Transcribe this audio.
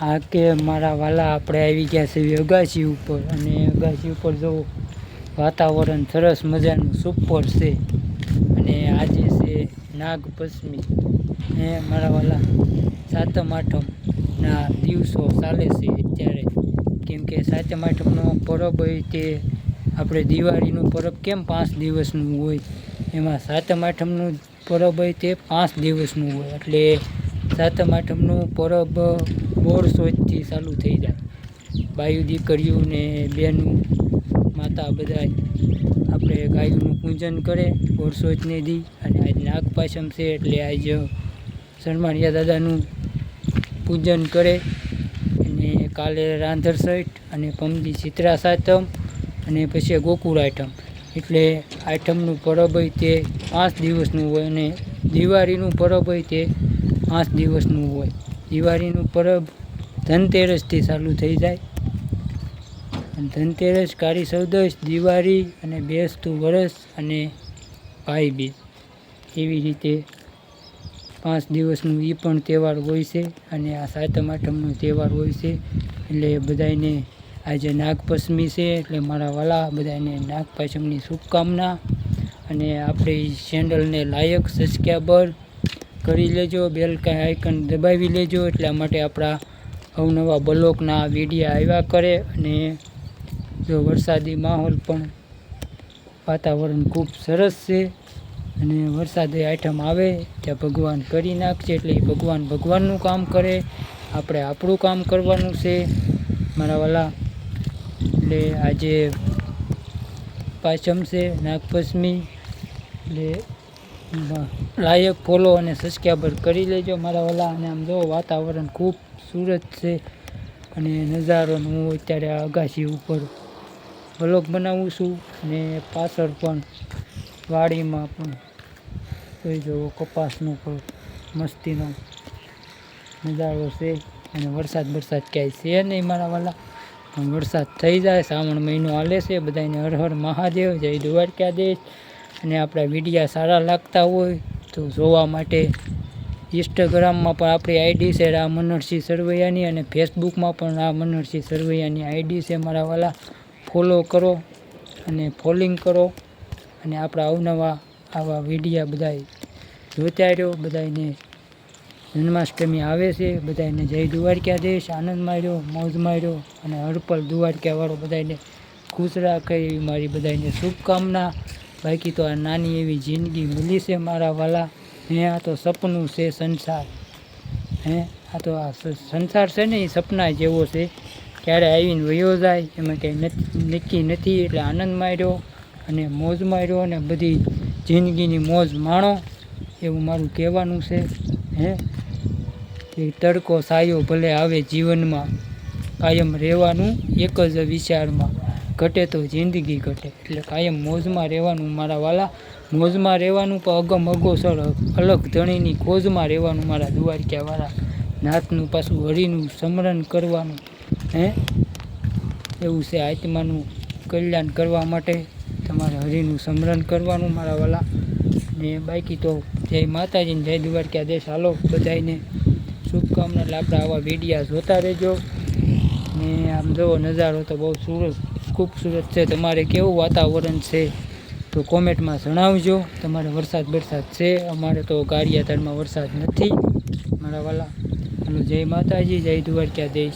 આ કે મારા વાલા આપણે આવી ગયા છે અગાસી ઉપર. અને અગાસી ઉપર જો વાતાવરણ સરસ મજાનું સુપર છે. અને આજે છે નાગપંચમી. ને મારા વાલા સાતમ આઠમના દિવસો ચાલે છે અત્યારે. કેમ કે સાતમ આઠમનો પરબ હોય તે આપણે દિવાળીનું પરબ કેમ પાંચ દિવસનું હોય? એમાં સાતમ આઠમનું પરબ હોય તે પાંચ દિવસનું હોય. એટલે સાતમ આઠમનું પરબ બોર સોચથી ચાલુ થઈ જાય. બાયુ દીકરીઓ ને બહેનું માતા બધા આપણે ગાયોનું પૂજન કરે બોરસોચને દી અને આજ નાગપાશમ છે એટલે આજ સન્માનિયા દાદાનું પૂજન કરે. અને કાલે રાંધર સઠ અને પમદી ચિત્રા સાતમ અને પછી ગોકુળ આઠમ. એટલે આઠમનું પરબ હોય તે પાંચ દિવસનું હોય અને દિવાળીનું પરબ હોય તે પાંચ દિવસનું હોય. દિવાળીનું પરબ ધનતેરસથી ચાલુ થઈ જાય. ધનતેરસ કાળી સૌદશ, દિવાળી અને બેસતું વરસ અને ભાઈ બીજ. એવી રીતે પાંચ દિવસનું એ પણ તહેવાર હોય છે અને આ સાતમ, આઠમનો તહેવાર હોય છે. એટલે બધાયને આજે નાગપંચમી છે, એટલે મારા વાલા બધાને નાગપંચમની શુભકામના. અને આપણી ચેનલને લાયક, સબસ્ક્રાઈબર કરી લેજો બેલ કાંઈ આઇકન દબાવી લેજો, એટલા માટે આપણા અવનવા બ્લોકના વિડીયા આવ્યા કરે અને જો વરસાદી માહોલ પણ વાતાવરણ ખૂબ સરસ છે અને વરસાદી આઈટમ આવે ત્યાં ભગવાન કરી નાખશે, એટલે એ ભગવાન ભગવાનનું કામ કરે, આપણે આપણું કામ કરવાનું છે, મારા વાલા. એટલે આજે પાંચમ છે, નાગપંચમી, એટલે લાયક ફોલો અને સબસ્ક્રાઈબર કરી લેજો મારા વાલા. અને આમ જો વાતાવરણ ખૂબ સુરત છે અને નજારો હું અત્યારે અગાસી ઉપર બ્લોગ બનાવું છું ને પાછળ પણ વાડીમાં પણ જોઈ જુઓ કપાસનો પણ મસ્તીનો નજારો છે અને વરસાદ વરસાદ ક્યાંય છે નહીં મારા વાલા. પણ વરસાદ થઈ જાય, શ્રાવણ મહિનો હાલે છે બધાને હર હર મહાદેવ, જય દ્વારકાધીશ. અને આપણા વિડીયા સારા લાગતા હોય તો જોવા માટે ઇન્સ્ટાગ્રામમાં પણ આપણી આઈડી છે રામ મનોહરસિંહ સરવૈયાની અને ફેસબુકમાં પણ રામ મનોહરસિંહ સરવૈયાની આઈડી છે મારા વાલા. ફોલો કરો અને ફોલિંગ કરો અને આપણા અવનવા આવા વિડીયા બધાય જોતા રહ્યો. બધાને જન્માષ્ટમી આવે છે. બધાને જય દ્વારકાધીશ આનંદ માર્યો, મોજ માર્યો અને હરપલ દ્વારકાવાળો બધાને ખુશ રાખે એવી મારી બધાને શુભકામના. બાકી તો આ નાની એવી જિંદગી મળી છે મારા વાલા. હે, આ તો સપનું છે સંસાર. હે, આ તો આ સંસાર છે ને એ સપના જેવો છે. ક્યારે આવીને વયો જાય, એમાં કંઈ નક્કી- નથી, એટલે આનંદ માર્યો અને મોજ માર્યો અને બધી જિંદગીની મોજ માણો, એવું મારું કહેવાનું છે. હે કે તડકો સાયો ભલે આવે જીવનમાં. કાયમ રહેવાનું એક જ વિચારમાં. ઘટે તો જિંદગી ઘટે. એટલે કાયમ મોજમાં રહેવાનું મારા વાલા, મોજમાં રહેવાનું પણ અગમ અગોસર અલગ ધણીની ખોજમાં રહેવાનું મારા દ્વારકાવાળા નાથનું પાછું હરિનું સમરણ કરવાનું, હે? એવું છે આત્માનું કલ્યાણ કરવા માટે તમારે હરિનું સમરણ કરવાનું મારા વાલા. ને બાકી તો જય માતાજીને જય દ્વારકાધીશ હાલો બધાને શુભકામના આપણે આવા વિડીયા જોતા રહેજો. ને આમ જુઓ નજારો તો બહુ સુરત ખૂબસૂરત છે. તમારે કેવું વાતાવરણ છે તો કોમેન્ટમાં જણાવજો. તમારે વરસાદ વરસાદ છે. અમારે તો ગારિયાધારમાં વરસાદ નથી. મારા વાલા. હાલો જય માતાજી, જય દ્વારકાધીશ.